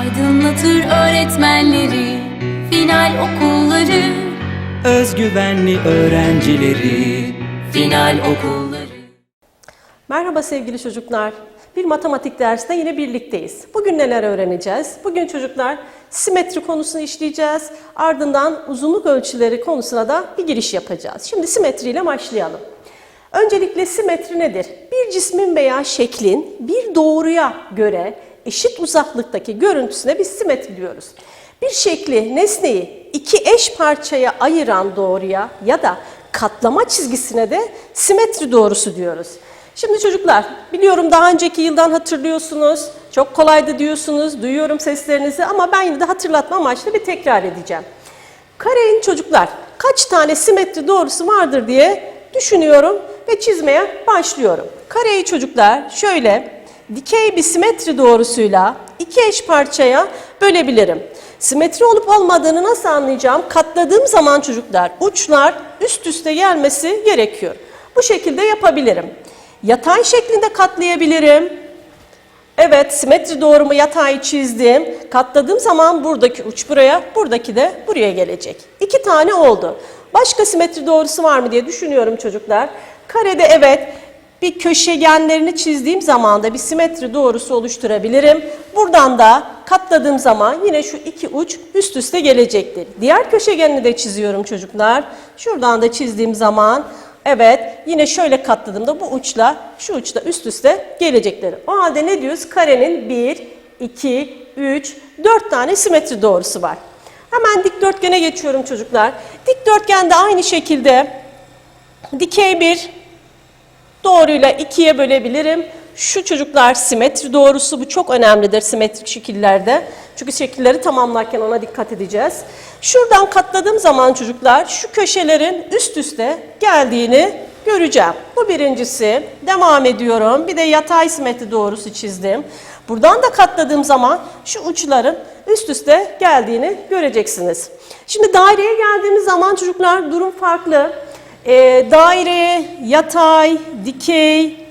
Aydınlatır öğretmenleri Final okulları Özgüvenli öğrencileri Final okulları Merhaba sevgili çocuklar. Bir matematik dersinde yine birlikteyiz. Bugün neler öğreneceğiz? Bugün çocuklar simetri konusunu işleyeceğiz. Ardından uzunluk ölçüleri konusuna da bir giriş yapacağız. Şimdi simetriyle başlayalım. Öncelikle simetri nedir? Bir cismin veya şeklin bir doğruya göre eşit uzaklıktaki görüntüsüne biz simetri diyoruz. Bir şekli, nesneyi iki eş parçaya ayıran doğruya ya da katlama çizgisine de simetri doğrusu diyoruz. Şimdi çocuklar, biliyorum daha önceki yıldan hatırlıyorsunuz. Çok kolaydı diyorsunuz, duyuyorum seslerinizi ama ben yine de hatırlatma amaçlı bir tekrar edeceğim. Karenin çocuklar kaç tane simetri doğrusu vardır diye düşünüyorum ve çizmeye başlıyorum. Kareyi çocuklar şöyle dikey bir simetri doğrusuyla iki eş parçaya bölebilirim. Simetri olup olmadığını nasıl anlayacağım? Katladığım zaman çocuklar uçlar üst üste gelmesi gerekiyor. Bu şekilde yapabilirim. Yatay şeklinde katlayabilirim. Evet, simetri doğrumu yatay çizdim. Katladığım zaman buradaki uç buraya, buradaki de buraya gelecek. İki tane oldu. Başka simetri doğrusu var mı diye düşünüyorum çocuklar. Karede evet, bir köşegenlerini çizdiğim zaman da bir simetri doğrusu oluşturabilirim. Buradan da katladığım zaman yine şu iki uç üst üste gelecektir. Diğer köşegenini de çiziyorum çocuklar. Şuradan da çizdiğim zaman Evet, yine şöyle katladığımda bu uçla şu uçla üst üste gelecekleri. O halde ne diyoruz? Karenin 1, 2, 3, 4 tane simetri doğrusu var. Hemen dikdörtgene geçiyorum çocuklar. Dikdörtgende aynı şekilde dikey bir doğruyla ikiye bölebilirim. Şu çocuklar simetri doğrusu bu çok önemlidir simetrik şekillerde. Çünkü şekilleri tamamlarken ona dikkat edeceğiz. Şuradan katladığım zaman çocuklar şu köşelerin üst üste geldiğini göreceğim. Bu birincisi. Devam ediyorum. Bir de yatay simetri doğrusu çizdim. Buradan da katladığım zaman şu uçların üst üste geldiğini göreceksiniz. Şimdi daireye geldiğimiz zaman çocuklar durum farklı. Ee, daireye yatay, dikey,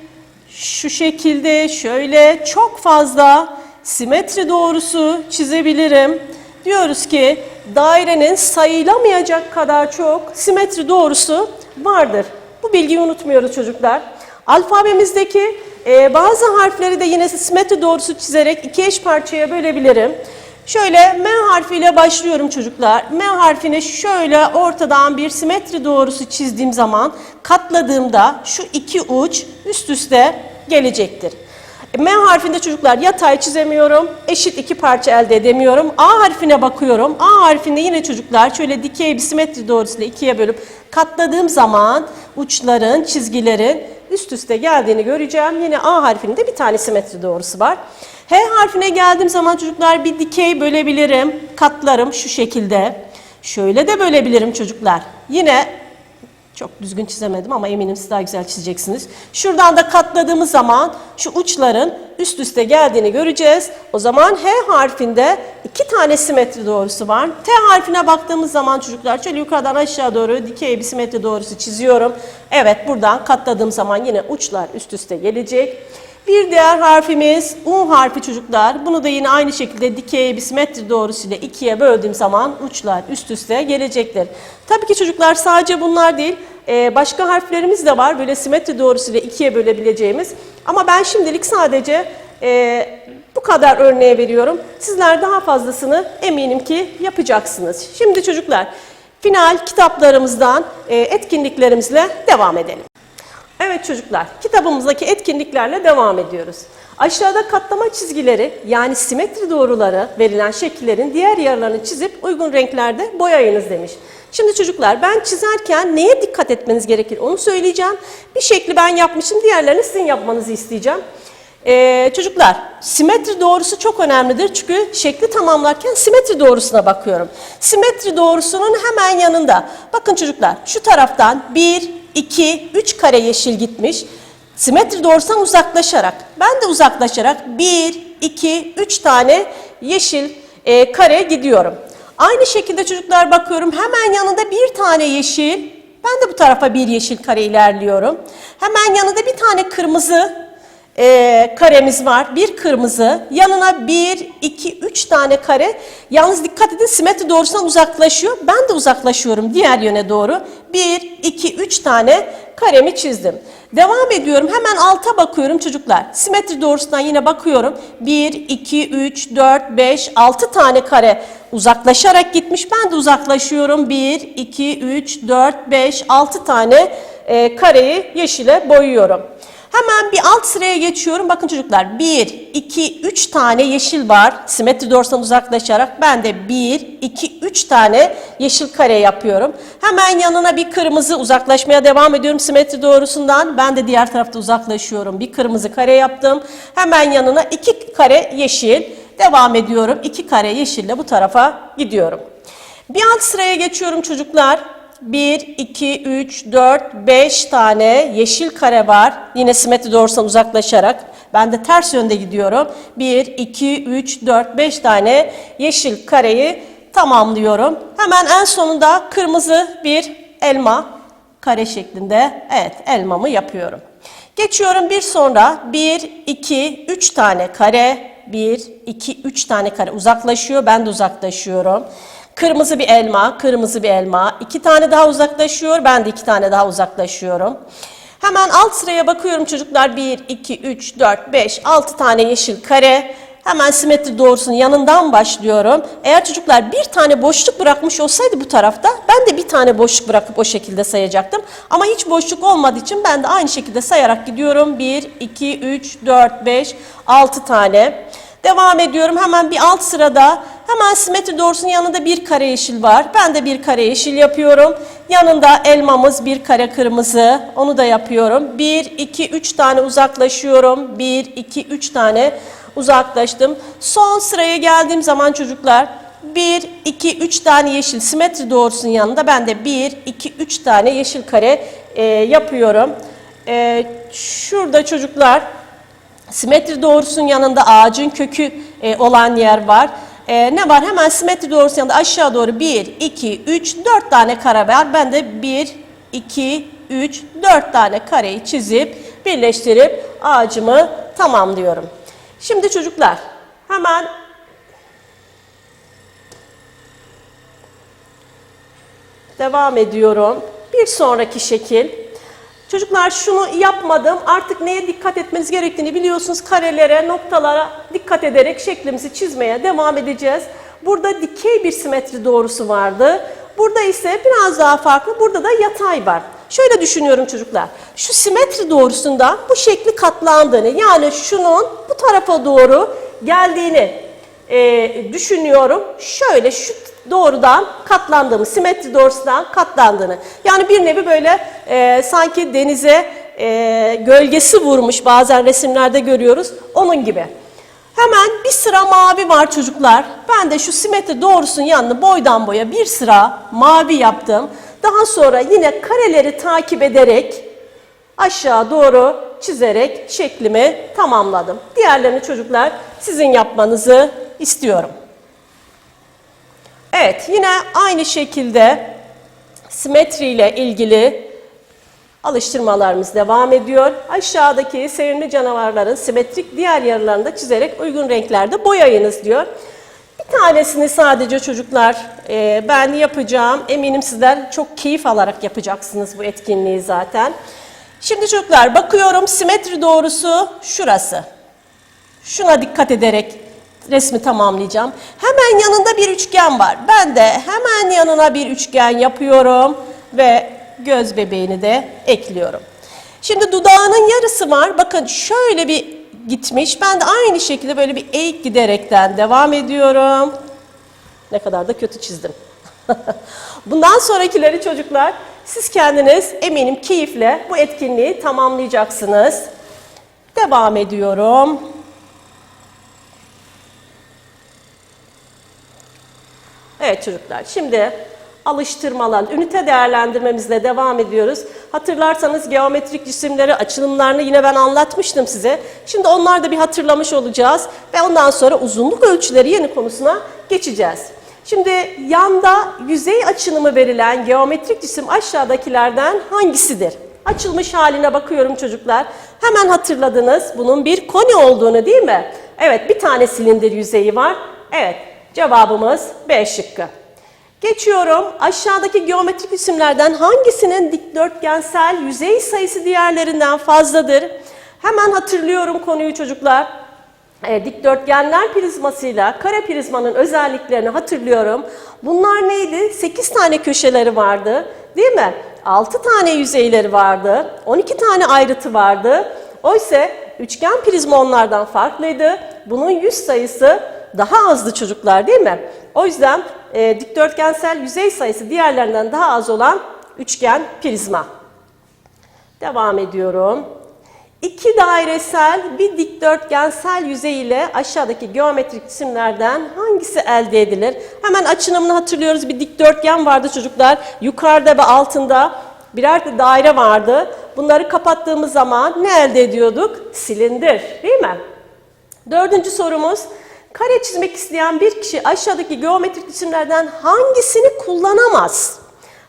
şu şekilde şöyle çok fazla simetri doğrusu çizebilirim. Diyoruz ki dairenin sayılamayacak kadar çok simetri doğrusu vardır. Bu bilgiyi unutmuyoruz çocuklar. Alfabemizdeki e, bazı harfleri de yine simetri doğrusu çizerek iki eş parçaya bölebilirim. Şöyle M harfiyle başlıyorum çocuklar. M harfini şöyle ortadan bir simetri doğrusu çizdiğim zaman katladığımda şu iki uç üst üste gelecektir. M harfinde çocuklar yatay çizemiyorum. Eşit iki parça elde edemiyorum. A harfine bakıyorum. A harfinde yine çocuklar şöyle dikey bir simetri doğrusuyla ikiye bölüp katladığım zaman uçların, çizgilerin üst üste geldiğini göreceğim. Yine A harfinde bir tane simetri doğrusu var. H harfine geldiğim zaman çocuklar bir dikey bölebilirim. Katlarım şu şekilde. Şöyle de bölebilirim çocuklar. Yine çok düzgün çizemedim ama eminim siz daha güzel çizeceksiniz. Şuradan da katladığımız zaman şu uçların üst üste geldiğini göreceğiz. O zaman H harfinde iki tane simetri doğrusu var. T harfine baktığımız zaman çocuklar şöyle yukarıdan aşağı doğru dikey bir simetri doğrusu çiziyorum. Evet buradan katladığım zaman yine uçlar üst üste gelecek. Bir diğer harfimiz U harfi çocuklar. Bunu da yine aynı şekilde dikey bir simetri doğrusuyla ikiye böldüğüm zaman uçlar üst üste gelecektir. Tabii ki çocuklar sadece bunlar değil. Ee, başka harflerimiz de var böyle simetri doğrusuyla ikiye bölebileceğimiz. Ama ben şimdilik sadece e, bu kadar örneğe veriyorum. Sizler daha fazlasını eminim ki yapacaksınız. Şimdi çocuklar final kitaplarımızdan e, etkinliklerimizle devam edelim. Evet çocuklar, kitabımızdaki etkinliklerle devam ediyoruz. Aşağıda katlama çizgileri yani simetri doğruları verilen şekillerin diğer yarılarını çizip uygun renklerde boyayınız demiş. Şimdi çocuklar ben çizerken neye dikkat etmeniz gerekir onu söyleyeceğim. Bir şekli ben yapmışım, diğerlerini sizin yapmanızı isteyeceğim. Ee, çocuklar, simetri doğrusu çok önemlidir çünkü şekli tamamlarken simetri doğrusuna bakıyorum. Simetri doğrusunun hemen yanında. Bakın çocuklar, şu taraftan 1, 2, 3 kare yeşil gitmiş. Simetri doğrusundan uzaklaşarak, ben de uzaklaşarak 1, 2, 3 tane yeşil e, kare gidiyorum. Aynı şekilde çocuklar bakıyorum hemen yanında bir tane yeşil, ben de bu tarafa bir yeşil kare ilerliyorum. Hemen yanında bir tane kırmızı e, karemiz var. Bir kırmızı. Yanına bir, iki, üç tane kare. Yalnız dikkat edin simetri doğrusundan uzaklaşıyor. Ben de uzaklaşıyorum diğer yöne doğru. 1, 2, 3 tane karemi çizdim. Devam ediyorum. Hemen alta bakıyorum çocuklar. Simetri doğrusundan yine bakıyorum. 1, 2, 3, 4, 5, 6 tane kare uzaklaşarak gitmiş. Ben de uzaklaşıyorum. 1, 2, 3, 4, 5, 6 tane e, kareyi yeşile boyuyorum. Hemen bir alt sıraya geçiyorum. Bakın çocuklar 1, 2, 3 tane yeşil var. Simetri doğrusundan uzaklaşarak ben de 1, 2, 3 tane yeşil kare yapıyorum. Hemen yanına bir kırmızı uzaklaşmaya devam ediyorum simetri doğrusundan. Ben de diğer tarafta uzaklaşıyorum. Bir kırmızı kare yaptım. Hemen yanına 2 kare yeşil. Devam ediyorum. 2 kare yeşille bu tarafa gidiyorum. Bir alt sıraya geçiyorum çocuklar. 1, 2, 3, 4, 5 tane yeşil kare var. Yine simetri doğrusundan uzaklaşarak. Ben de ters yönde gidiyorum. 1, 2, 3, 4, 5 tane yeşil kareyi tamamlıyorum. Hemen en sonunda kırmızı bir elma kare şeklinde evet elmamı yapıyorum. Geçiyorum bir sonra 1, 2, 3 tane kare. 1, 2, 3 tane kare uzaklaşıyor. Ben de uzaklaşıyorum. Kırmızı bir elma, kırmızı bir elma. İki tane daha uzaklaşıyor. Ben de iki tane daha uzaklaşıyorum. Hemen alt sıraya bakıyorum çocuklar. 1, 2, 3, 4, 5, 6 tane yeşil kare. Hemen simetri doğrusunun yanından başlıyorum. Eğer çocuklar bir tane boşluk bırakmış olsaydı bu tarafta ben de bir tane boşluk bırakıp o şekilde sayacaktım. Ama hiç boşluk olmadığı için ben de aynı şekilde sayarak gidiyorum. 1, 2, 3, 4, 5, 6 tane. Devam ediyorum hemen bir alt sırada hemen simetri doğrusunun yanında bir kare yeşil var. Ben de bir kare yeşil yapıyorum. Yanında elmamız bir kare kırmızı onu da yapıyorum. 1, 2, 3 tane uzaklaşıyorum. 1, 2, 3 tane uzaklaştım. Son sıraya geldiğim zaman çocuklar 1, 2, 3 tane yeşil simetri doğrusunun yanında ben de 1, 2, 3 tane yeşil kare e, yapıyorum. E, şurada çocuklar Simetri doğrusunun yanında ağacın kökü e, olan yer var. E, ne var? Hemen simetri doğrusunun yanında aşağı doğru 1, 2, 3, 4 tane kare var. Ben de 1, 2, 3, 4 tane kareyi çizip birleştirip ağacımı tamamlıyorum. Şimdi çocuklar hemen devam ediyorum. Bir sonraki şekil. Çocuklar şunu yapmadım. Artık neye dikkat etmeniz gerektiğini biliyorsunuz. Karelere, noktalara dikkat ederek şeklimizi çizmeye devam edeceğiz. Burada dikey bir simetri doğrusu vardı. Burada ise biraz daha farklı. Burada da yatay var. Şöyle düşünüyorum çocuklar. Şu simetri doğrusunda bu şekli katlandığını yani şunun bu tarafa doğru geldiğini e, düşünüyorum. Şöyle şu doğrudan katlandığını, simetri doğrusundan katlandığını. Yani bir nevi böyle e, sanki denize e, gölgesi vurmuş bazen resimlerde görüyoruz. Onun gibi. Hemen bir sıra mavi var çocuklar. Ben de şu simetri doğrusunun yanını boydan boya bir sıra mavi yaptım. Daha sonra yine kareleri takip ederek aşağı doğru çizerek şeklimi tamamladım. Diğerlerini çocuklar sizin yapmanızı istiyorum. Evet, yine aynı şekilde simetri ile ilgili alıştırmalarımız devam ediyor. Aşağıdaki sevimli canavarların simetrik diğer yarılarını da çizerek uygun renklerde boyayınız diyor. Bir tanesini sadece çocuklar e, ben yapacağım. Eminim sizler çok keyif alarak yapacaksınız bu etkinliği zaten. Şimdi çocuklar bakıyorum simetri doğrusu şurası. Şuna dikkat ederek resmi tamamlayacağım. Hemen yanında bir üçgen var. Ben de hemen yanına bir üçgen yapıyorum ve göz bebeğini de ekliyorum. Şimdi dudağının yarısı var. Bakın şöyle bir gitmiş. Ben de aynı şekilde böyle bir eğik giderekten devam ediyorum. Ne kadar da kötü çizdim. Bundan sonrakileri çocuklar siz kendiniz eminim keyifle bu etkinliği tamamlayacaksınız. Devam ediyorum. Evet çocuklar şimdi alıştırmalar, ünite değerlendirmemizle devam ediyoruz. Hatırlarsanız geometrik cisimleri açılımlarını yine ben anlatmıştım size. Şimdi onlar da bir hatırlamış olacağız ve ondan sonra uzunluk ölçüleri yeni konusuna geçeceğiz. Şimdi yanda yüzey açılımı verilen geometrik cisim aşağıdakilerden hangisidir? Açılmış haline bakıyorum çocuklar. Hemen hatırladınız bunun bir koni olduğunu değil mi? Evet bir tane silindir yüzeyi var. Evet, cevabımız B şıkkı. Geçiyorum. Aşağıdaki geometrik isimlerden hangisinin dikdörtgensel yüzey sayısı diğerlerinden fazladır? Hemen hatırlıyorum konuyu çocuklar. E, dikdörtgenler prizmasıyla kare prizmanın özelliklerini hatırlıyorum. Bunlar neydi? 8 tane köşeleri vardı, değil mi? 6 tane yüzeyleri vardı, 12 tane ayrıtı vardı. Oysa üçgen prizma onlardan farklıydı. Bunun yüz sayısı daha azdı çocuklar değil mi? O yüzden e, dikdörtgensel yüzey sayısı diğerlerinden daha az olan üçgen prizma. Devam ediyorum. İki dairesel bir dikdörtgensel yüzey ile aşağıdaki geometrik cisimlerden hangisi elde edilir? Hemen açınımını hatırlıyoruz. Bir dikdörtgen vardı çocuklar. Yukarıda ve altında birer de daire vardı. Bunları kapattığımız zaman ne elde ediyorduk? Silindir, değil mi? Dördüncü sorumuz. Kare çizmek isteyen bir kişi aşağıdaki geometrik cisimlerden hangisini kullanamaz?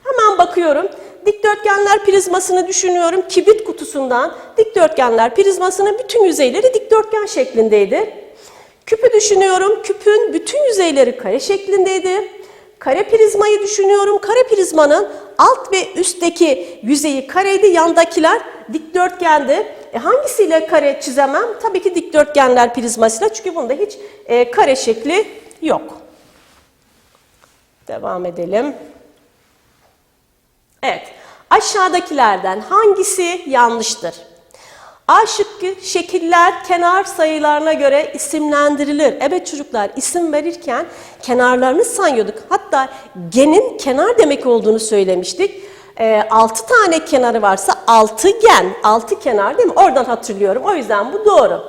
Hemen bakıyorum. Dikdörtgenler prizmasını düşünüyorum. Kibrit kutusundan dikdörtgenler prizmasının bütün yüzeyleri dikdörtgen şeklindeydi. Küpü düşünüyorum. Küpün bütün yüzeyleri kare şeklindeydi. Kare prizmayı düşünüyorum. Kare prizmanın alt ve üstteki yüzeyi kareydi. Yandakiler dikdörtgendi. Hangisiyle kare çizemem? Tabii ki dikdörtgenler prizmasıyla. Çünkü bunda hiç e, kare şekli yok. Devam edelim. Evet. Aşağıdakilerden hangisi yanlıştır? A şıkkı şekiller kenar sayılarına göre isimlendirilir. Evet çocuklar isim verirken kenarlarını sayıyorduk. Hatta genin kenar demek olduğunu söylemiştik. E, 6 tane kenarı varsa 6 gen, 6 kenar değil mi? Oradan hatırlıyorum. O yüzden bu doğru.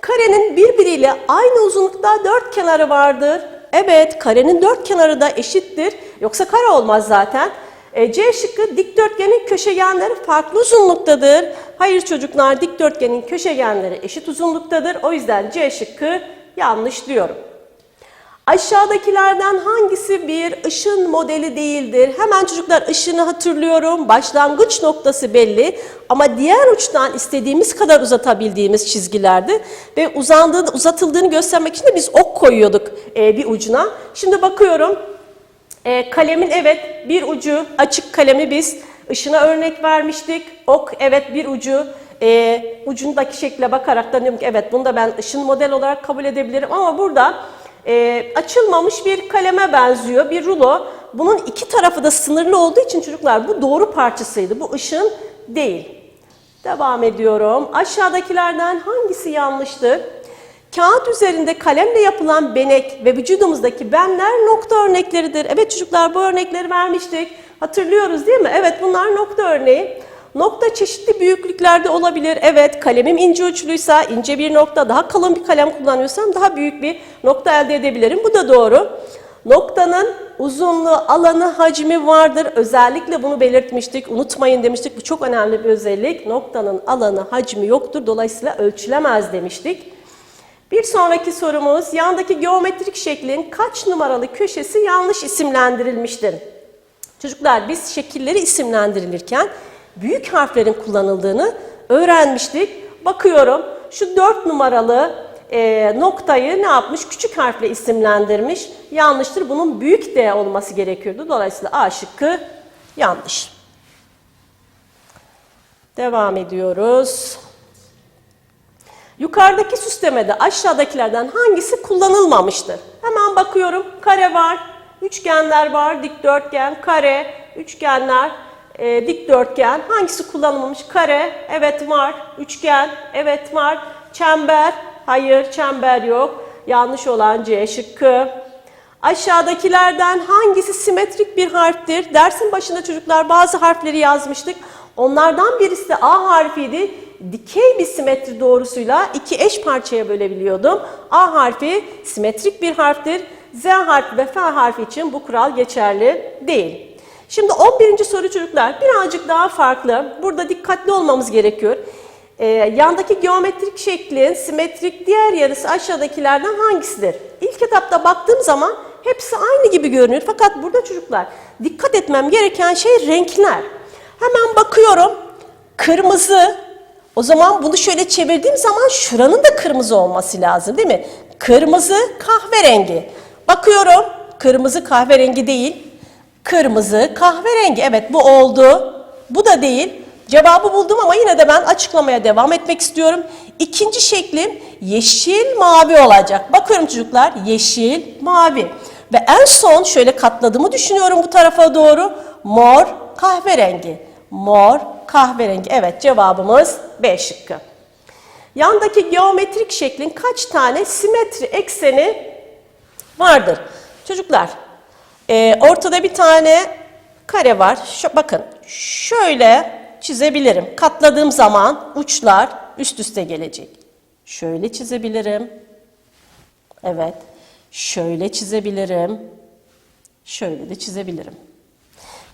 Karenin birbiriyle aynı uzunlukta 4 kenarı vardır. Evet karenin 4 kenarı da eşittir. Yoksa kare olmaz zaten. E, C şıkkı dikdörtgenin köşegenleri farklı uzunluktadır. Hayır çocuklar dikdörtgenin köşegenleri eşit uzunluktadır. O yüzden C şıkkı yanlış diyorum. Aşağıdakilerden hangisi bir ışın modeli değildir? Hemen çocuklar ışını hatırlıyorum. Başlangıç noktası belli ama diğer uçtan istediğimiz kadar uzatabildiğimiz çizgilerdi. Ve uzandığını, uzatıldığını göstermek için de biz ok koyuyorduk e, bir ucuna. Şimdi bakıyorum. E, kalemin evet bir ucu açık kalemi biz ışına örnek vermiştik. Ok evet bir ucu e, ucundaki şekle bakarak da diyorum ki evet bunu da ben ışın model olarak kabul edebilirim. Ama burada e, açılmamış bir kaleme benziyor bir rulo. Bunun iki tarafı da sınırlı olduğu için çocuklar bu doğru parçasıydı. Bu ışın değil. Devam ediyorum. Aşağıdakilerden hangisi yanlıştır? Kağıt üzerinde kalemle yapılan benek ve vücudumuzdaki benler nokta örnekleridir. Evet çocuklar bu örnekleri vermiştik. Hatırlıyoruz değil mi? Evet bunlar nokta örneği. Nokta çeşitli büyüklüklerde olabilir. Evet kalemim ince uçluysa ince bir nokta, daha kalın bir kalem kullanıyorsam daha büyük bir nokta elde edebilirim. Bu da doğru. Noktanın uzunluğu, alanı, hacmi vardır. Özellikle bunu belirtmiştik. Unutmayın demiştik. Bu çok önemli bir özellik. Noktanın alanı, hacmi yoktur. Dolayısıyla ölçülemez demiştik. Bir sonraki sorumuz, yandaki geometrik şeklin kaç numaralı köşesi yanlış isimlendirilmiştir? Çocuklar biz şekilleri isimlendirilirken büyük harflerin kullanıldığını öğrenmiştik. Bakıyorum şu 4 numaralı e, noktayı ne yapmış? Küçük harfle isimlendirmiş. Yanlıştır. Bunun büyük D olması gerekiyordu. Dolayısıyla A şıkkı yanlış. Devam ediyoruz. Yukarıdaki süslemede aşağıdakilerden hangisi kullanılmamıştır? Hemen bakıyorum. Kare var, üçgenler var, dikdörtgen, kare, üçgenler, e, dikdörtgen. Hangisi kullanılmamış? Kare, evet var. Üçgen, evet var. Çember, hayır çember yok. Yanlış olan C şıkkı. Aşağıdakilerden hangisi simetrik bir harftir? Dersin başında çocuklar bazı harfleri yazmıştık. Onlardan birisi de A harfiydi. Dikey bir simetri doğrusuyla iki eş parçaya bölebiliyordum. A harfi simetrik bir harftir. Z harfi ve F harfi için bu kural geçerli değil. Şimdi 11. soru çocuklar birazcık daha farklı. Burada dikkatli olmamız gerekiyor. Ee, yandaki geometrik şeklin simetrik diğer yarısı aşağıdakilerden hangisidir? İlk etapta baktığım zaman hepsi aynı gibi görünüyor. Fakat burada çocuklar dikkat etmem gereken şey renkler. Hemen bakıyorum. Kırmızı. O zaman bunu şöyle çevirdiğim zaman şuranın da kırmızı olması lazım değil mi? Kırmızı kahverengi. Bakıyorum kırmızı kahverengi değil. Kırmızı kahverengi. Evet bu oldu. Bu da değil. Cevabı buldum ama yine de ben açıklamaya devam etmek istiyorum. İkinci şeklim yeşil mavi olacak. Bakıyorum çocuklar yeşil mavi. Ve en son şöyle katladığımı düşünüyorum bu tarafa doğru. Mor kahverengi. Mor kahverengi. Evet cevabımız B şıkkı. Yandaki geometrik şeklin kaç tane simetri ekseni vardır? Çocuklar, e, ortada bir tane kare var. Şu, bakın, şöyle çizebilirim. Katladığım zaman uçlar üst üste gelecek. Şöyle çizebilirim. Evet. Şöyle çizebilirim. Şöyle de çizebilirim.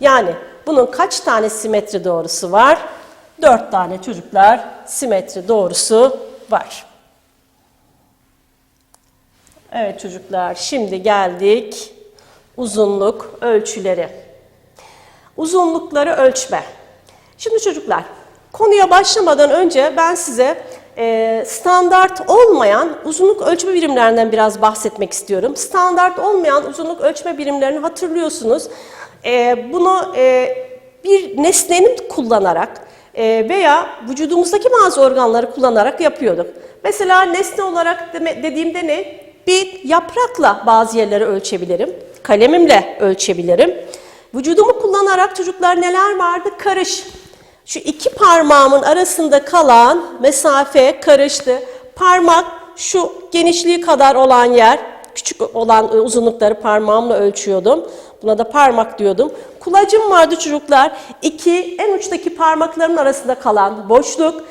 Yani bunun kaç tane simetri doğrusu var? Dört tane çocuklar simetri doğrusu var. Evet çocuklar şimdi geldik uzunluk ölçüleri. Uzunlukları ölçme. Şimdi çocuklar konuya başlamadan önce ben size e, standart olmayan uzunluk ölçme birimlerinden biraz bahsetmek istiyorum. Standart olmayan uzunluk ölçme birimlerini hatırlıyorsunuz. E, bunu e, bir nesnenin kullanarak e, veya vücudumuzdaki bazı organları kullanarak yapıyorduk. Mesela nesne olarak dediğimde ne? Bir yaprakla bazı yerleri ölçebilirim. Kalemimle ölçebilirim. Vücudumu kullanarak çocuklar neler vardı? Karış. Şu iki parmağımın arasında kalan mesafe karıştı. Parmak şu genişliği kadar olan yer, küçük olan e, uzunlukları parmağımla ölçüyordum. Buna da parmak diyordum. Kulacım vardı çocuklar. İki en uçtaki parmakların arasında kalan boşluk.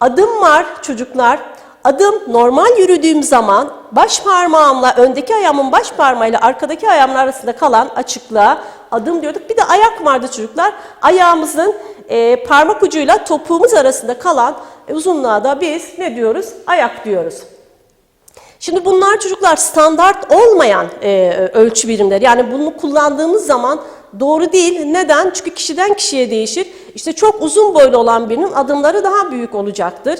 Adım var çocuklar. Adım normal yürüdüğüm zaman baş parmağımla öndeki ayağımın baş parmağıyla arkadaki ayağımın arasında kalan açıklığa adım diyorduk. Bir de ayak vardı çocuklar. Ayağımızın e, parmak ucuyla topuğumuz arasında kalan e, uzunluğa da biz ne diyoruz? Ayak diyoruz. Şimdi bunlar çocuklar standart olmayan e, ölçü birimleri. Yani bunu kullandığımız zaman doğru değil. Neden? Çünkü kişiden kişiye değişir. İşte çok uzun boylu olan birinin adımları daha büyük olacaktır.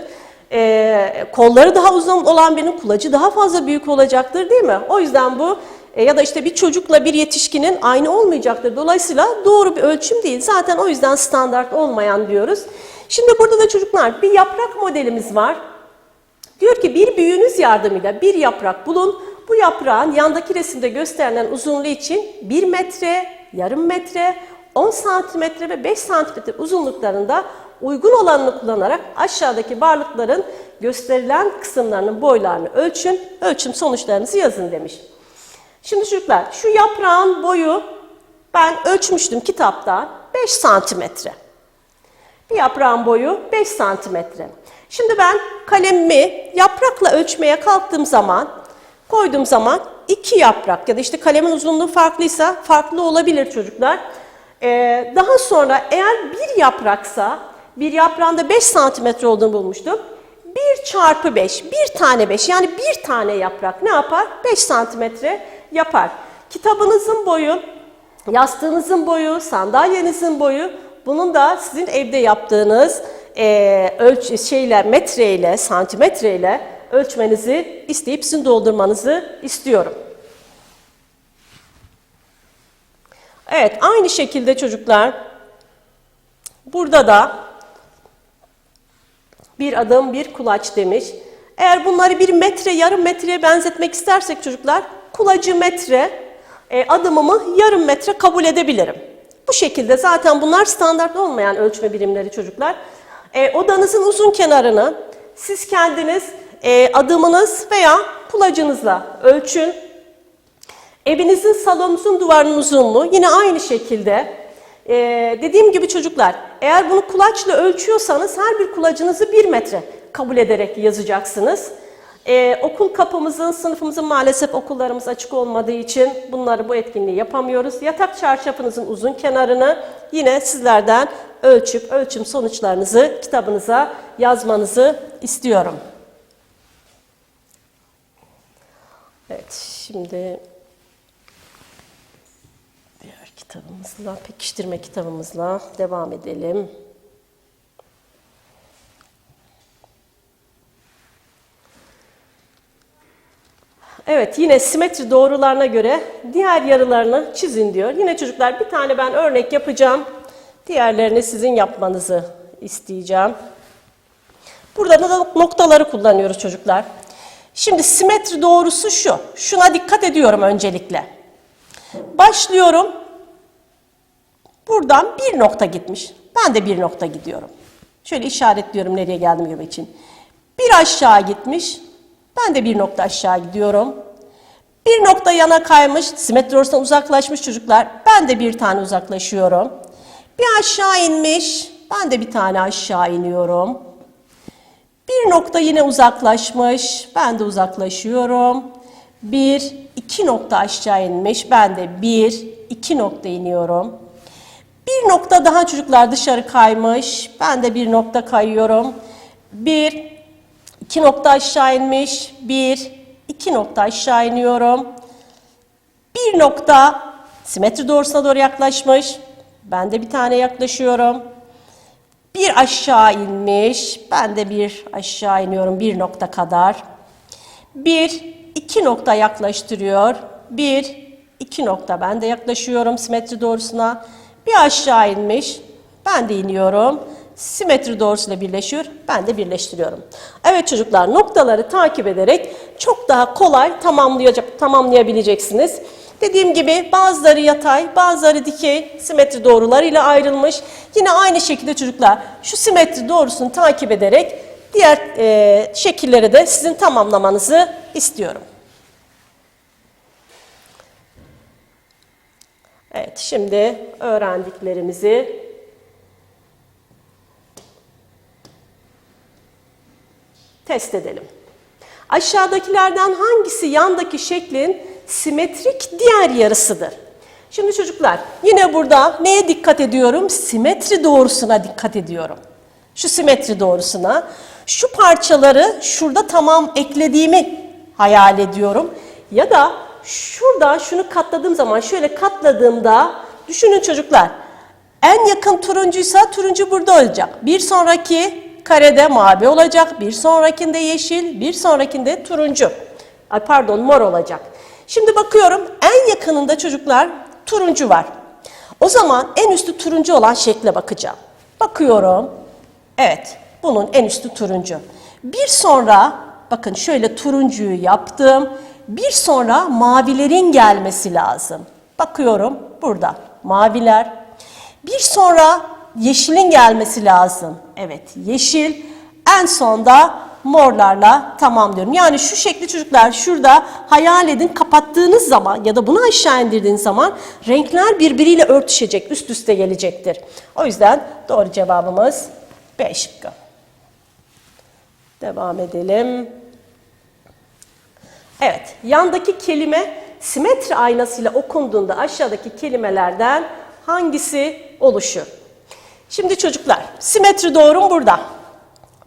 E, kolları daha uzun olan birinin kulacı daha fazla büyük olacaktır değil mi? O yüzden bu e, ya da işte bir çocukla bir yetişkinin aynı olmayacaktır. Dolayısıyla doğru bir ölçüm değil. Zaten o yüzden standart olmayan diyoruz. Şimdi burada da çocuklar bir yaprak modelimiz var. Diyor ki bir büyüğünüz yardımıyla bir yaprak bulun. Bu yaprağın yandaki resimde gösterilen uzunluğu için 1 metre, yarım metre, 10 santimetre ve 5 santimetre uzunluklarında uygun olanını kullanarak aşağıdaki varlıkların gösterilen kısımlarının boylarını ölçün. Ölçüm sonuçlarınızı yazın demiş. Şimdi çocuklar şu yaprağın boyu ben ölçmüştüm kitapta 5 santimetre. Bir yaprağın boyu 5 santimetre. Şimdi ben kalemimi yaprakla ölçmeye kalktığım zaman, koyduğum zaman iki yaprak ya da işte kalemin uzunluğu farklıysa farklı olabilir çocuklar. Ee, daha sonra eğer bir yapraksa, bir yaprağında 5 santimetre olduğunu bulmuştum. 1 çarpı 5, bir tane 5 yani bir tane yaprak ne yapar? 5 santimetre yapar. Kitabınızın boyu, yastığınızın boyu, sandalyenizin boyu bunun da sizin evde yaptığınız e, ölç şeyle metreyle, santimetreyle ölçmenizi isteyip sizin doldurmanızı istiyorum. Evet, aynı şekilde çocuklar burada da bir adım bir kulaç demiş. Eğer bunları bir metre, yarım metreye benzetmek istersek çocuklar, kulacı metre, e, adımımı yarım metre kabul edebilirim. Bu şekilde zaten bunlar standart olmayan ölçme birimleri çocuklar. E, odanızın uzun kenarını siz kendiniz e, adımınız veya kulacınızla ölçün. Evinizin salonunuzun duvarının uzunluğu yine aynı şekilde. E, dediğim gibi çocuklar eğer bunu kulaçla ölçüyorsanız her bir kulacınızı bir metre kabul ederek yazacaksınız. Ee, okul kapımızın, sınıfımızın maalesef okullarımız açık olmadığı için bunları bu etkinliği yapamıyoruz. Yatak çarşafınızın uzun kenarını yine sizlerden ölçüp ölçüm sonuçlarınızı kitabınıza yazmanızı istiyorum. Evet, şimdi kitabımızla, pekiştirme kitabımızla devam edelim. Evet yine simetri doğrularına göre diğer yarılarını çizin diyor. Yine çocuklar bir tane ben örnek yapacağım. Diğerlerini sizin yapmanızı isteyeceğim. Burada da noktaları kullanıyoruz çocuklar. Şimdi simetri doğrusu şu. Şuna dikkat ediyorum öncelikle. Başlıyorum. Buradan bir nokta gitmiş. Ben de bir nokta gidiyorum. Şöyle işaretliyorum nereye geldim gibi için. Bir aşağı gitmiş. Ben de bir nokta aşağı gidiyorum. Bir nokta yana kaymış. Simetri uzaklaşmış çocuklar. Ben de bir tane uzaklaşıyorum. Bir aşağı inmiş. Ben de bir tane aşağı iniyorum. Bir nokta yine uzaklaşmış. Ben de uzaklaşıyorum. Bir, iki nokta aşağı inmiş. Ben de bir, iki nokta iniyorum. Bir nokta daha çocuklar dışarı kaymış. Ben de bir nokta kayıyorum. Bir, iki nokta aşağı inmiş. Bir, iki nokta aşağı iniyorum. Bir nokta simetri doğrusuna doğru yaklaşmış. Ben de bir tane yaklaşıyorum. Bir aşağı inmiş. Ben de bir aşağı iniyorum bir nokta kadar. Bir, iki nokta yaklaştırıyor. Bir, iki nokta ben de yaklaşıyorum simetri doğrusuna. Bir aşağı inmiş. Ben de iniyorum. Simetri doğrusuyla birleşiyor. Ben de birleştiriyorum. Evet çocuklar noktaları takip ederek çok daha kolay tamamlayacak, tamamlayabileceksiniz. Dediğim gibi bazıları yatay, bazıları dikey simetri doğrularıyla ayrılmış. Yine aynı şekilde çocuklar şu simetri doğrusunu takip ederek diğer e, şekilleri de sizin tamamlamanızı istiyorum. Evet, şimdi öğrendiklerimizi test edelim. Aşağıdakilerden hangisi yandaki şeklin simetrik diğer yarısıdır? Şimdi çocuklar yine burada neye dikkat ediyorum? Simetri doğrusuna dikkat ediyorum. Şu simetri doğrusuna. Şu parçaları şurada tamam eklediğimi hayal ediyorum. Ya da şuradan şunu katladığım zaman şöyle katladığımda düşünün çocuklar. En yakın turuncuysa turuncu burada olacak. Bir sonraki karede mavi olacak, bir sonrakinde yeşil, bir sonrakinde turuncu. Ay pardon mor olacak. Şimdi bakıyorum en yakınında çocuklar turuncu var. O zaman en üstü turuncu olan şekle bakacağım. Bakıyorum. Evet, bunun en üstü turuncu. Bir sonra bakın şöyle turuncuyu yaptım. Bir sonra mavilerin gelmesi lazım. Bakıyorum burada maviler. Bir sonra yeşilin gelmesi lazım. Evet, yeşil. En sonda morlarla tamamlıyorum. Yani şu şekli çocuklar şurada hayal edin kapattığınız zaman ya da bunu aşağı indirdiğiniz zaman renkler birbiriyle örtüşecek, üst üste gelecektir. O yüzden doğru cevabımız B şıkkı. Devam edelim. Evet, yandaki kelime simetri aynasıyla okunduğunda aşağıdaki kelimelerden hangisi oluşur? Şimdi çocuklar, simetri doğrum burada.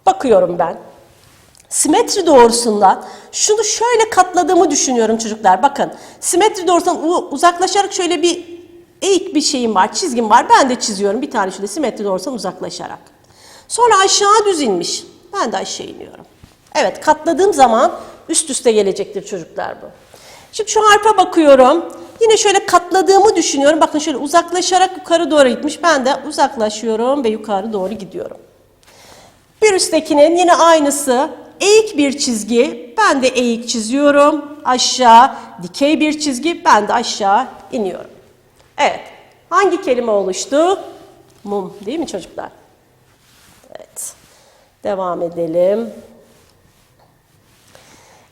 Bakıyorum ben. Simetri doğrusundan şunu şöyle katladığımı düşünüyorum çocuklar. Bakın, simetri doğrusundan uzaklaşarak şöyle bir eğik bir şeyim var, çizgim var. Ben de çiziyorum bir tane şöyle simetri doğrusundan uzaklaşarak. Sonra aşağı düz inmiş. Ben de aşağı iniyorum. Evet, katladığım zaman üst üste gelecektir çocuklar bu. Şimdi şu harfa bakıyorum. Yine şöyle katladığımı düşünüyorum. Bakın şöyle uzaklaşarak yukarı doğru gitmiş. Ben de uzaklaşıyorum ve yukarı doğru gidiyorum. Bir üsttekinin yine aynısı. Eğik bir çizgi. Ben de eğik çiziyorum. Aşağı dikey bir çizgi. Ben de aşağı iniyorum. Evet. Hangi kelime oluştu? Mum değil mi çocuklar? Evet. Devam edelim.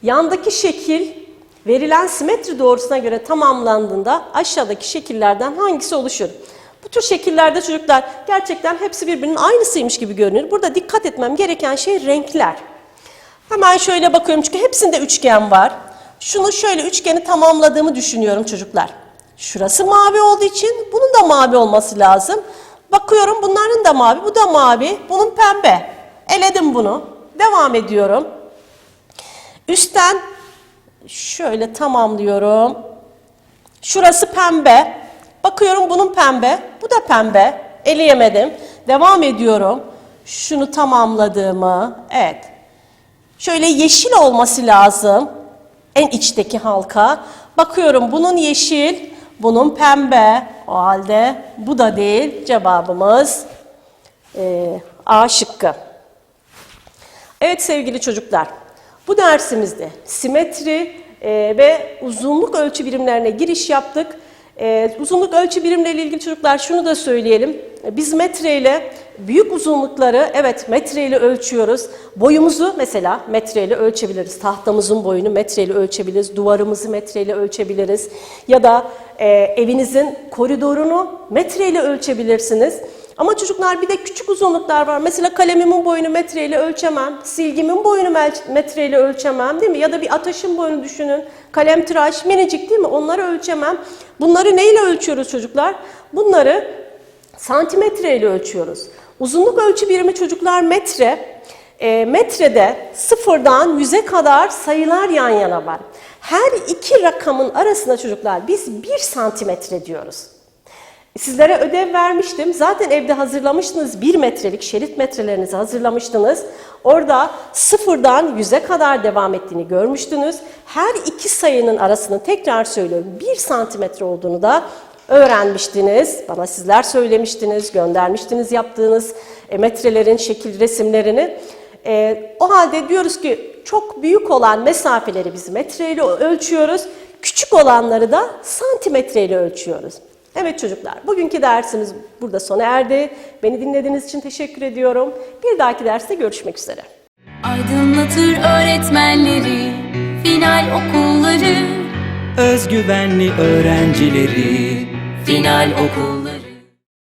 Yandaki şekil verilen simetri doğrusuna göre tamamlandığında aşağıdaki şekillerden hangisi oluşur? Bu tür şekillerde çocuklar gerçekten hepsi birbirinin aynısıymış gibi görünür. Burada dikkat etmem gereken şey renkler. Hemen şöyle bakıyorum çünkü hepsinde üçgen var. Şunu şöyle üçgeni tamamladığımı düşünüyorum çocuklar. Şurası mavi olduğu için bunun da mavi olması lazım. Bakıyorum bunların da mavi, bu da mavi, bunun pembe. Eledim bunu. Devam ediyorum. Üstten şöyle tamamlıyorum. Şurası pembe. Bakıyorum bunun pembe, bu da pembe. Eleyemedim. Devam ediyorum. Şunu tamamladığımı, evet. Şöyle yeşil olması lazım. En içteki halka. Bakıyorum bunun yeşil, bunun pembe. O halde bu da değil. Cevabımız eee, A şıkkı. Evet sevgili çocuklar, bu dersimizde simetri e, ve uzunluk ölçü birimlerine giriş yaptık. E, uzunluk ölçü birimleriyle ilgili çocuklar şunu da söyleyelim. Biz metreyle büyük uzunlukları evet metreyle ölçüyoruz. Boyumuzu mesela metreyle ölçebiliriz. Tahtamızın boyunu metreyle ölçebiliriz. Duvarımızı metreyle ölçebiliriz. Ya da e, evinizin koridorunu metreyle ölçebilirsiniz. Ama çocuklar bir de küçük uzunluklar var. Mesela kalemimin boyunu metreyle ölçemem. Silgimin boyunu metreyle ölçemem değil mi? Ya da bir ataşın boyunu düşünün. Kalem tıraş minicik değil mi? Onları ölçemem. Bunları neyle ölçüyoruz çocuklar? Bunları santimetreyle ölçüyoruz. Uzunluk ölçü birimi çocuklar metre. E, metrede sıfırdan yüze kadar sayılar yan yana var. Her iki rakamın arasında çocuklar biz bir santimetre diyoruz. Sizlere ödev vermiştim. Zaten evde hazırlamıştınız. Bir metrelik şerit metrelerinizi hazırlamıştınız. Orada sıfırdan yüze kadar devam ettiğini görmüştünüz. Her iki sayının arasını tekrar söylüyorum. Bir santimetre olduğunu da öğrenmiştiniz. Bana sizler söylemiştiniz, göndermiştiniz yaptığınız e, metrelerin şekil resimlerini. E, o halde diyoruz ki çok büyük olan mesafeleri biz metreyle ölçüyoruz. Küçük olanları da santimetreyle ölçüyoruz. Evet çocuklar, bugünkü dersimiz burada sona erdi. Beni dinlediğiniz için teşekkür ediyorum. Bir dahaki derste görüşmek üzere. Aydınlatır öğretmenleri Final okulları Özgüvenli öğrencileri Final okulları